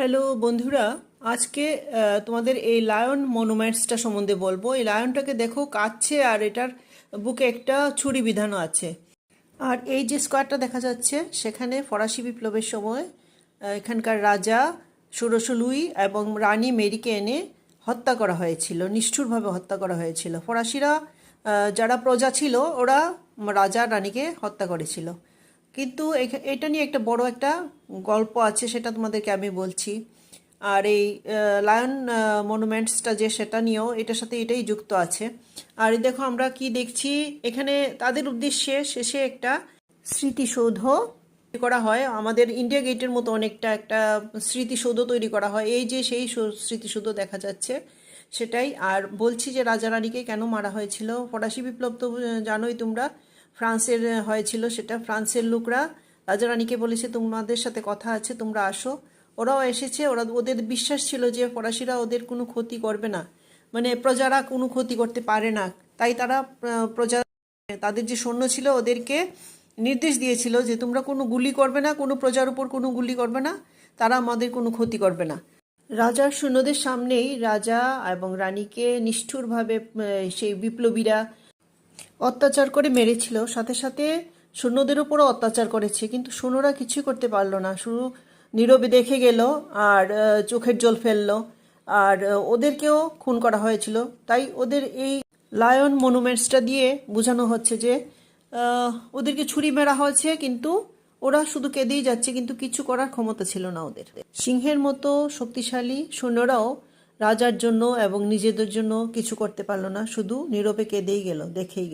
Hello বন্ধুরা। আজকে তোমাদের এই লায়ন মনুমেন্টসটা সম্বন্ধে বলব। এই লায়নটাকে দেখো কাচ্ছে আর এটার বুকে একটা ছুরি বিধানো আছে। আর এই যে স্কোয়ারটা দেখা যাচ্ছে, সেখানে ফরাসি বিপ্লবের সময় এখানকার রাজা সুরসলুই এবং রানী মেরিকে এনে হত্যা করা হয়েছিল, নিষ্ঠুরভাবে হত্যা করা হয়েছিল। ফরাসিরা যারা প্রজা ছিল, ওরা রাজা রানীকে হত্যা করেছিল। কিন্তু এটা নিয়ে একটা বড় একটা গল্প আছে, সেটা তোমাদেরকে আমি বলছি। আর এই লায়ন মনুমেন্টসটা যে সেটা নিয়েও এটার সাথে এটাই যুক্ত আছে। আর দেখো আমরা কি দেখছি, এখানে তাদের উদ্দেশ্যে শেষে একটা স্মৃতিসৌধ করা হয়। আমাদের ইন্ডিয়া গেটের মতো অনেকটা একটা স্মৃতিসৌধ তৈরি করা হয়। এই যে সেই স্মৃতিসৌধ দেখা যাচ্ছে সেটাই। আর বলছি যে রাজা রানীকে কেন মারা হয়েছিল? ফরাসি বিপ্লব তো, জানোই তোমরা। ফ্রান্সের হয়েছিল সেটা। ফ্রান্সের লোকরা রাজা রানীকে বলেছে, তোমাদের সাথে কথা আছে, তোমরা আসো। ওরাও এসেছে, ওরা ওদের বিশ্বাস ছিল যে ফরাসিরা ওদের কোনো ক্ষতি করবে না। মানে প্রজারা কোনো ক্ষতি করতে পারে না। তাই তারা প্রজা, তাদের যে সৈন্য ছিল ওদেরকে নির্দেশ দিয়েছিল যে, তোমরা কোনো গুলি করবে না, কোনো প্রজার উপর কোনো গুলি করবে না, তারা আমাদের কোনো ক্ষতি করবে না। রাজার সৈন্যদের সামনেই রাজা এবং রানীকে নিষ্ঠুরভাবে সেই বিপ্লবীরা অত্যাচার করে মেরেছিল। সাথে সাথে সৈন্যদের উপরও অত্যাচার করেছে। কিন্তু সৈন্যরা কিছুই করতে পারল না। শুধু নীরবে দেখে গেল আর চোখের জল ফেলল। আর ওদেরকেও খুন করা হয়েছিল। তাই ওদের এই লায়ন মনুমেন্টসটা দিয়ে বোঝানো হচ্ছে যে ওদেরকে ছুরি মেরা হয়েছে, কিন্তু ওরা শুধু কেঁদেই যাচ্ছে, কিন্তু কিছু করার ক্ষমতা ছিল না ওদের। সিংহের মতো শক্তিশালী সৈন্যরাও রাজার জন্য এবং নিজেদের জন্য কিছু করতে পারল না। শুধু নীরবে কেঁদেই গেল, দেখেই